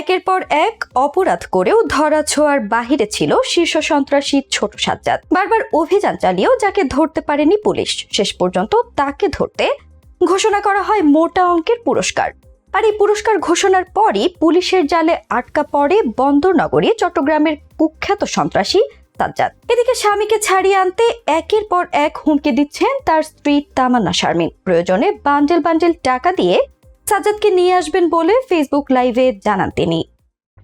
একের পর এক অপরাধ করেও ধরা ছোঁয়ার বাহিরে ছিল শীর্ষ সন্ত্রাসী ছোট সাজ্জাদ। বারবার অভিযান চালিয়েও যাকে ধরতে পারেনি পুলিশ। শেষ পর্যন্ত তাকে ধরতে ঘোষণা করা হয় মোটা অঙ্কের পুরস্কার। আর এই পুরস্কার ঘোষণার পরই পুলিশের জালে আটকা পড়ে বন্দরনগরী চট্টগ্রামের কুখ্যাত সন্ত্রাসী সাজ্জাদ। এদিকে স্বামীকে ছাড়িয়ে আনতে একের পর এক হুমকি দিচ্ছেন তার স্ত্রী তামান্না শারমিন। প্রয়োজনে বান্ডেল বান্ডেল টাকা দিয়ে সাজ্জাদকে নিয়ে আসবেন বলে ফেসবুক লাইভে জানান তিনি।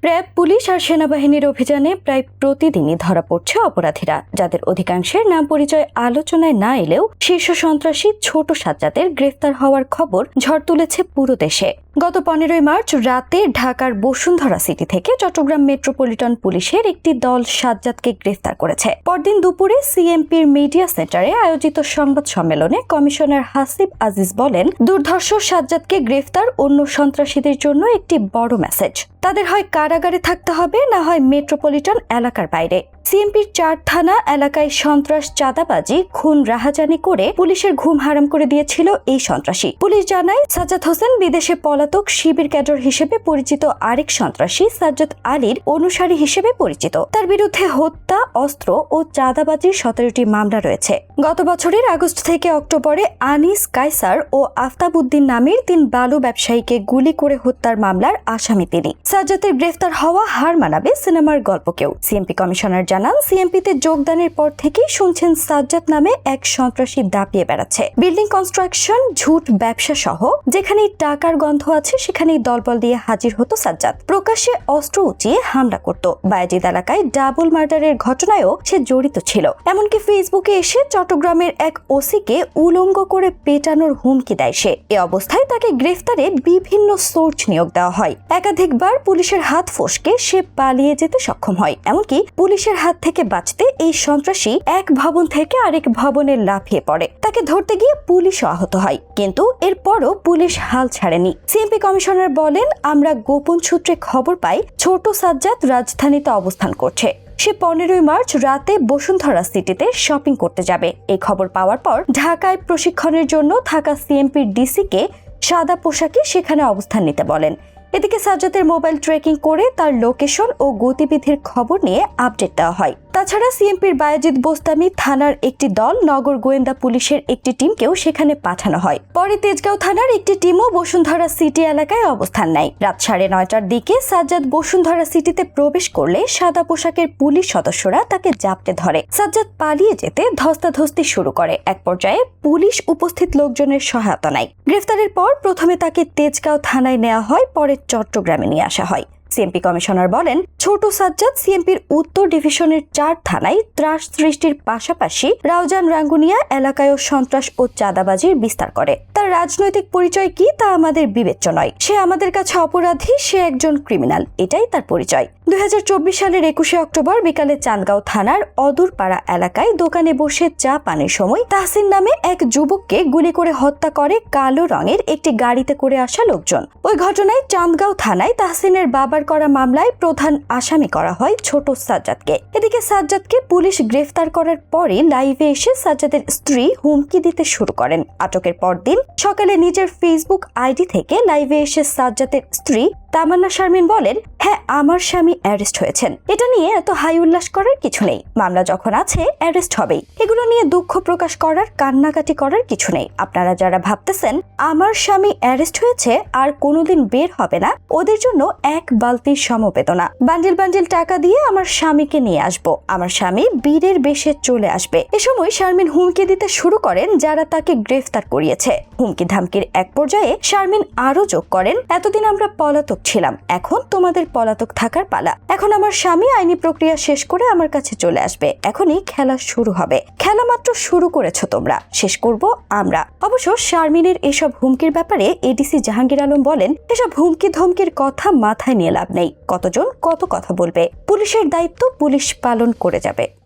র্যাব পুলিশ আর সেনাবাহিনীর অভিযানে প্রায় প্রতিদিনই ধরা পড়ছে অপরাধীরা। যাদের অধিকাংশের নাম পরিচয় আলোচনায় না এলেও শীর্ষ সন্ত্রাসী ছোট সাজ্জাদের গ্রেফতার হওয়ার খবর ঝড় তুলেছে পুরো দেশে। গত পনেরোই মার্চ রাতে ঢাকার বসুন্ধরা সিটি থেকে চট্টগ্রাম মেট্রোপলিটন পুলিশের একটি দল সাজ্জাদকে গ্রেফতার করেছে। পরদিন দুপুরে সিএমপির মিডিয়া সেন্টারে আয়োজিত সংবাদ সম্মেলনে কমিশনার হাসিব আজিজ বলেন, দুর্ধর্ষ সাজ্জাদকে গ্রেফতার অন্য সন্ত্রাসীদের জন্য একটি বড় মেসেজ। তাদের হয় কারাগারে থাকতে হবে না হয় মেট্রোপলিটন এলাকার বাইরে। সিএমপির চার থানা এলাকায় সন্ত্রাস চাঁদাবাজি, খুন রাহাজানি করে পুলিশের ঘুম হারাম করে দিয়েছিল এই সন্ত্রাসী। পুলিশ জানায়, সাজ্জাদ হোসেন বিদেশে পলাতক শিবির ক্যাডর হিসেবে পরিচিত আরেক সন্ত্রাসী সাজ্জাদ আলীর অনুসারী হিসেবে পরিচিত। তার বিরুদ্ধে হত্যা, অস্ত্র ও চাঁদাবাজির সতেরোটি মামলা রয়েছে। গত বছরের আগস্ট থেকে অক্টোবরে আনিস কাইসার ও আফতাব উদ্দিন নামের তিন বালু ব্যবসায়ীকে গুলি করে হত্যার মামলার আসামি তিনি। সাজ্জাদের গ্রেফতার হওয়া হার মানাবে সিনেমার গল্পকেও। সিএমপি কমিশনার জানান, সিএমপিতে যোগদানের পর থেকেই শুনছেন সাজ্জাদ নামে এক সন্ত্রাসী দাপিয়ে বেড়াচ্ছে। বিল্ডিং কনস্ট্রাকশন, ঝুট, ব্যবসা সহ যেখানেই টাকার গন্ধ আছে, সেখানেই দলবল দিয়ে হাজির হতো সাজ্জাদ। প্রকাশ্যে অস্ত্র উঁচিয়ে হামলা করত। বায়াজিদ এলাকায় ডাবল মার্ডারের ঘটনায়ও সে জড়িত ছিল। এমনকি ফেসবুকে এসে চট্টগ্রামের এক ওসিকে উলঙ্গ করে পেটানোর হুমকি দেয় সে। এ অবস্থায় তাকে গ্রেফতারে বিভিন্ন সোর্স নিয়োগ দেওয়া হয়। একাধিকবার পুলিশের হাত ফসকে সে পালিয়ে যেতে সক্ষম হয়। এমনকি পুলিশের হাত থেকে বাঁচতে এই সন্ত্রাসী এক ভবন থেকে আরেক ভবনে লাফিয়ে পড়ে। তাকে ধরতে গিয়ে পুলিশও আহত হয়। কিন্তু এরপরও পুলিশ হাল ছাড়েনি। সিএমপি কমিশনার বলেন, আমরা গোপন সূত্রে খবর পাই, ছোট সাজ্জাদ রাজধানীতে অবস্থান করছে। সে পনেরোই মার্চ রাতে বসুন্ধরা সিটিতে শপিং করতে যাবে। এই খবর পাওয়ার পর ঢাকায় প্রশিক্ষণের জন্য থাকা সিএমপির ডিসিকে সাদা পোশাকে সেখানে অবস্থান নিতে বলেন। এদিকে সাজ্জাদের মোবাইল ট্রেকিং করে তার লোকেশন ও গতিবিধির খবর নিয়ে আপডেট দেওয়া হয়। তাছাড়া সিএমপির বায়াজিদ বোস্তামি থানার একটি দল নগর গোয়েন্দা পুলিশের একটি টিমকেও সেখানে পাঠানো হয়। পরে তেজগাঁও থানার একটি টিমও বসুন্ধরা সিটি এলাকায় অবস্থান নেয়। রাত সাড়ে নয়টার দিকে সাজ্জাদ বসুন্ধরা সিটিতে প্রবেশ করলে সাদা পোশাকের পুলিশ সদস্যরা তাকে জাপটে ধরে। সাজ্জাদ পালিয়ে যেতে ধস্তাধস্তি শুরু করে। এক পর্যায়ে পুলিশ উপস্থিত লোকজনের সহায়তা নেয়। গ্রেফতারের পর প্রথমে তাকে তেজগাঁও থানায় নেওয়া হয়, পরে চট্টগ্রামে নিয়ে আসা হয়। সিএমপি কমিশনার বলেন, ছোট সাজ্জাদ সিএমপির উত্তর ডিভিশনের চার থানায় ত্রাস সৃষ্টির পাশাপাশি রাউজান রাঙ্গুনিয়া এলাকায়ও সন্ত্রাস ও চাঁদাবাজির বিস্তার করে। তার রাজনৈতিক পরিচয় কি তা আমাদের বিবেচ্য নয়। সে আমাদের কাছে অপরাধী, সে একজন ক্রিমিনাল, এটাই তার পরিচয়। দুই হাজার চব্বিশ সালের একুশে অক্টোবর বিকালে চাঁদগাঁও থানার অদূরপাড়া এলাকায় দোকানে বসে চা পানের সময় তাহসিন নামে এক যুবককে গুলি করে হত্যা করে কালো রঙের একটি গাড়িতে করে আসা লোকজন। ওই ঘটনায় চাঁদগাঁও থানায় তাহসিনের বাবার করা মামলায় প্রধান আসামি করা হয় ছোট সাজ্জাদকে। এদিকে সাজ্জাদকে পুলিশ গ্রেফতার করার পরে লাইভে এসে সাজ্জাদের স্ত্রী হুমকি দিতে শুরু করেন। আটকের পরদিন সকালে নিজের ফেসবুক আইডি থেকে লাইভে এসে সাজ্জাদের স্ত্রী তামান্না শারমিন বলেন হ্যাঁ আমার স্বামী অ্যারেস্ট হয়েছেন। এটা নিয়ে এত হাই উল্লাস করার কিছু নেই। মামলা যখন আছে, অ্যারেস্ট হবেই। এগুলো নিয়ে দুঃখ প্রকাশ করার, কান্নাকাটি করার কিছু নেই। আপনারা যারা ভাবতেছেন, আমার স্বামী অ্যারেস্ট হয়েছে, আর কোনোদিন বের হবে না, ওদের জন্য এক বালতির সমবেদনা। বান্ডিল বান্ডিল টাকা দিয়ে আমার স্বামীকে নিয়ে আসব। আমার স্বামী বীরের বেশে চলে আসবে। এ সময় শারমিন হুমকি দিতে শুরু করেন, যারা তাকে গ্রেফতার করিয়েছে। হুমকি ধামকির এক পর্যায়ে শারমিন আরও যোগ করেন, এতদিন আমরা পলাতক ছিলাম এখন তোমাদের পলাতক থাকার পালা। এখন আমার স্বামী আইনি প্রক্রিয়া শেষ করে আমার কাছে চলে আসবে। এখনই খেলা শুরু হবে। খেলা মাত্র শুরু করেছ তোমরা। শেষ করব আমরা। অবশ্য শারমিনের এসব হুমকির ব্যাপারে এডিসি জাহাঙ্গীর আলম বলেন, এসব হুমকি ধমকির কথা মাথায় নিয়ে লাভ নেই। কতজন কত কথা বলবে। পুলিশের দায়িত্ব পুলিশ পালন করে যাবে।